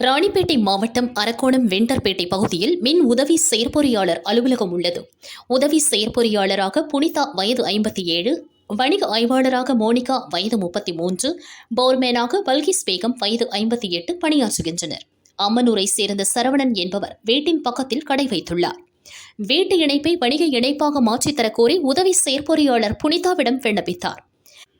ராணிப்பேட்டை மாவட்டம் அரக்கோணம் வெண்டர்பேட்டை பகுதியில் மின் உதவி செயற்பொறியாளர் அலுவலகம் உள்ளது. உதவி செயற்பொறியாளராக புனிதா வயது ஐம்பத்தி ஏழு வணிக ஆய்வாளராக மோனிகா வயது முப்பத்தி மூன்று போர்மேனாக பல்கிஸ் பேகம் வயது ஐம்பத்தி எட்டு பணியாற்றுகின்றனர். அம்மனூரை சேர்ந்த சரவணன் என்பவர் வீட்டின் பக்கத்தில் கடை வைத்துள்ளார். வீட்டு இணைப்பை வணிக இணைப்பாக மாற்றித்தரக் கோரி உதவி செயற்பொறியாளர் புனிதாவிடம் விண்ணப்பித்தார்.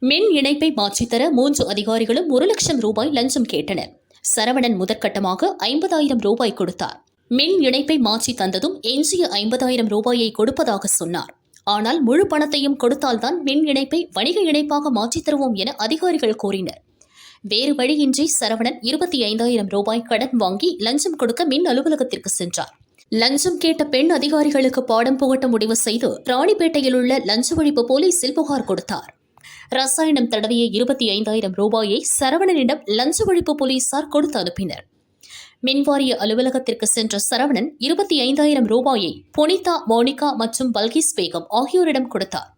மின் இணைப்பை மாற்றித்தர மூன்று அதிகாரிகளும் ஒரு லட்சம் ரூபாய் லஞ்சம் கேட்டனர். சரவணன் முதற்கட்டமாக ஐம்பதாயிரம் ரூபாய் கொடுத்தார். மின் இணைப்பை மாற்றி தந்ததும் எஞ்சிய ஐம்பதாயிரம் ரூபாயை கொடுப்பதாக சொன்னார். ஆனால் முழு பணத்தையும் கொடுத்தால்தான் மின் இணைப்பை வணிக இணைப்பாக மாற்றித் தருவோம் என அதிகாரிகள் கூறினர். வேறு வழியின்றி சரவணன் இருபத்தி ஐந்தாயிரம் ரூபாய் கடன் வாங்கி லஞ்சம் கொடுக்க மின் அலுவலகத்திற்கு சென்றார். லஞ்சம் கேட்ட பெண் அதிகாரிகளுக்கு பாடம் புகட்ட முடிவு செய்து ராணிப்பேட்டையில் உள்ள லஞ்ச ஒழிப்பு போலீசில் புகார் கொடுத்தார். ரசாயனம் தடவிய இருபத்தி ஐந்தாயிரம் ரூபாயை சரவணனிடம் லஞ்ச ஒழிப்பு போலீசார் கொடுத்து அனுப்பினர். மின்வாரிய அலுவலகத்திற்கு சென்ற சரவணன் இருபத்தி ஐந்தாயிரம் ரூபாயை புனிதா மோனிகா மற்றும் பல்கிஸ் பேகம் ஆகியோரிடம் கொடுத்தார்.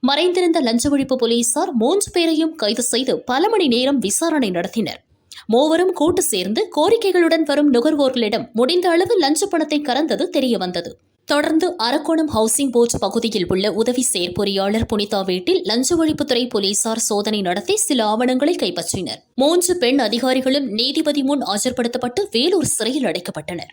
மறைந்திருந்த லஞ்ச ஒழிப்பு போலீசார் மூன்று பேரையும் கைது செய்து பல மணி நேரம் விசாரணை நடத்தினர். மூவரும் கூட்டு சேர்ந்து கோரிக்கைகளுடன் வரும் நுகர்வோர்களிடம் முடிந்த அளவு லஞ்ச பணத்தை கறந்தது தெரியவந்தது. தொடர்ந்து அரக்கோணம் ஹவுசிங் போர்டு பகுதியில் உள்ள உதவி செயற்பொறியாளர் புனிதா வீட்டில் லஞ்ச ஒழிப்புத்துறை போலீசார் சோதனை நடத்தி சில ஆவணங்களை கைப்பற்றினர். மூன்று பெண் அதிகாரிகளும் நீதிபதி முன் ஆஜர்படுத்தப்பட்டு வேலூர் சிறையில் அடைக்கப்பட்டனர்.